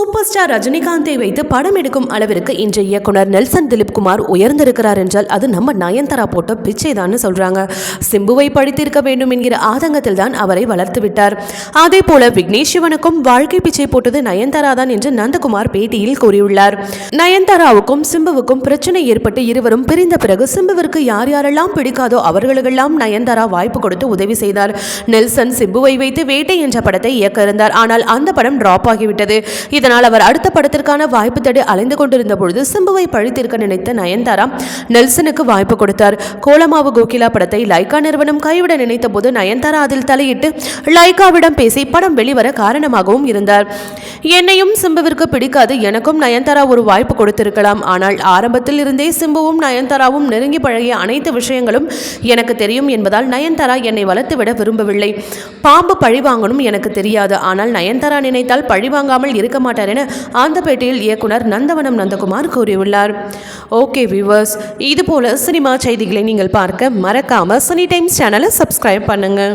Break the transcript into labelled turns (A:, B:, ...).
A: Super star ரஜினிகாந்தை வைத்து படம் எடுக்கும் அளவிற்கு இன்றைய இயக்குனர் நெல்சன் திலீப் குமார் உயர்ந்திருக்கிறார் என்றால் அது நம்ம நயன்தாரா போட்ட பிச்சை தான் சொல்றாங்க. சிம்புவை படித்திருக்க வேண்டும் என்கிற ஆதங்கத்தில் தான் அவரை வளர்த்து விட்டார். அதே போல விக்னேஷ் சிவனுக்கும் வாழ்க்கை பிச்சை போட்டது நயன்தாரா தான் என்று நந்தகுமார் பேட்டியில் கூறியுள்ளார். நயன்தாராவுக்கும் சிம்புவுக்கும் பிரச்சனை ஏற்பட்டு இருவரும் பிரிந்த பிறகு சிம்புவிற்கு யார் யாரெல்லாம் பிடிக்காதோ அவர்களுக்கெல்லாம் நயன்தாரா வாய்ப்பு கொடுத்து உதவி செய்தார். நெல்சன் சிம்புவை வைத்து வேட்டை என்ற படத்தை இயக்க இருந்தார். ஆனால் அந்த படம் டிராப் ஆகிவிட்டது. இதனால் அவர் அடுத்த படத்திற்கான வாய்ப்பு தேடி அலைந்து கொண்டிருந்த பொழுது சிம்புவை பழித்திருக்க நினைத்த நயன்தாரா நெல்சனுக்கு வாய்ப்பு கொடுத்தார். கோலமாவு கோகிலா படத்தை லைகா நிறுவனம் கைவிட நினைத்த போது நயன்தாரா அதில் தலையிட்டு லைகாவிடம் பேசி படம் வெளிவர காரணமாகவும் இருந்தார். என்னையும் சிம்புவிற்கு பிடிக்காது எனக்கும் நயன்தாரா ஒரு வாய்ப்பு கொடுத்திருக்கலாம். ஆனால் ஆரம்பத்தில் இருந்தே சிம்புவும் நயன்தாராவும் நெருங்கி பழகிய அனைத்து விஷயங்களும் எனக்கு தெரியும் என்பதால் நயன்தாரா என்னை வளர்த்துவிட விரும்பவில்லை. பாம்பு பழிவாங்கணும் எனக்கு தெரியாது. ஆனால் நயன்தாரா நினைத்தால் பழிவாங்காமல் இருக்க மாட்டார் என அந்த பேட்டியில் இயக்குனர் நந்தவனம் நந்தகுமார் கூறியுள்ளார். ஓகே வியூவர்ஸ் இதுபோல சினிமா செய்திகளை நீங்கள் பார்க்க மறக்காமல் சினி டைம்ஸ் சேனலை சப்ஸ்கிரைப் பண்ணுங்க.